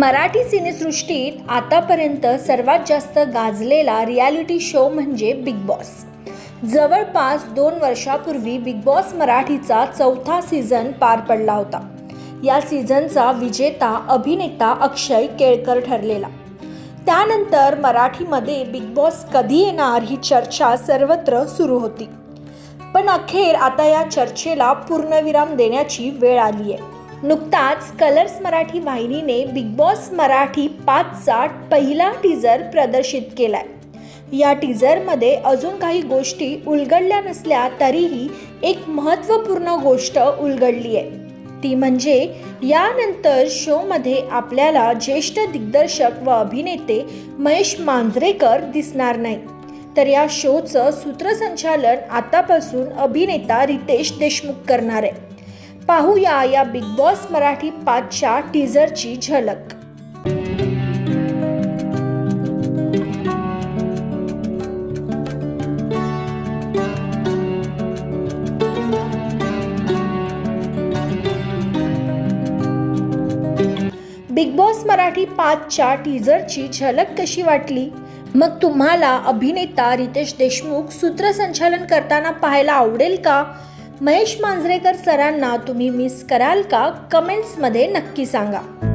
मराठी सिनेसृष्टीत आतापर्यंत सर्वात जास्त गाजलेला रियालिटी शो म्हणजे बिग बॉस जवळपास दोन वर्षापूर्वी बिग बॉस मराठीचा चौथा सीझन पार पडला होता. या सीझनचा विजेता अभिनेता अक्षय केळकर ठरलेला. त्यानंतर मराठीमध्ये बिग बॉस कधी येणार ही चर्चा सर्वत्र सुरू होती. पण अखेर आता या चर्चेला पूर्णविराम देण्याची वेळ आली आहे नुकताच कलर्स मराठी वाहिनीने बिग बॉस मराठी पाचचा पहिला टीजर प्रदर्शित केलाय. या टीजरमध्ये अजून काही गोष्टी उलगडल्या नसल्या तरीही एक महत्त्वपूर्ण गोष्ट उलगडली आहे. ती म्हणजे यानंतर शोमध्ये आपल्याला ज्येष्ठ दिग्दर्शक व अभिनेते महेश मांजरेकर दिसणार नाही. तर या शोचं सूत्रसंचालन आतापासून अभिनेता रितेश देशमुख करणार आहे. पाहूया या बिग बॉस मराठी पाचच्या टीझरची झलक. बिग बॉस मराठी पाचच्या टीझरची झलक कशी वाटली? मग तुम्हाला अभिनेता रितेश देशमुख सूत्रसंचालन करताना पाहायला आवडेल का? महेश मांजरेकर सरांना तुम्ही मिस कराल का? कमेंट्समध्ये नक्की सांगा.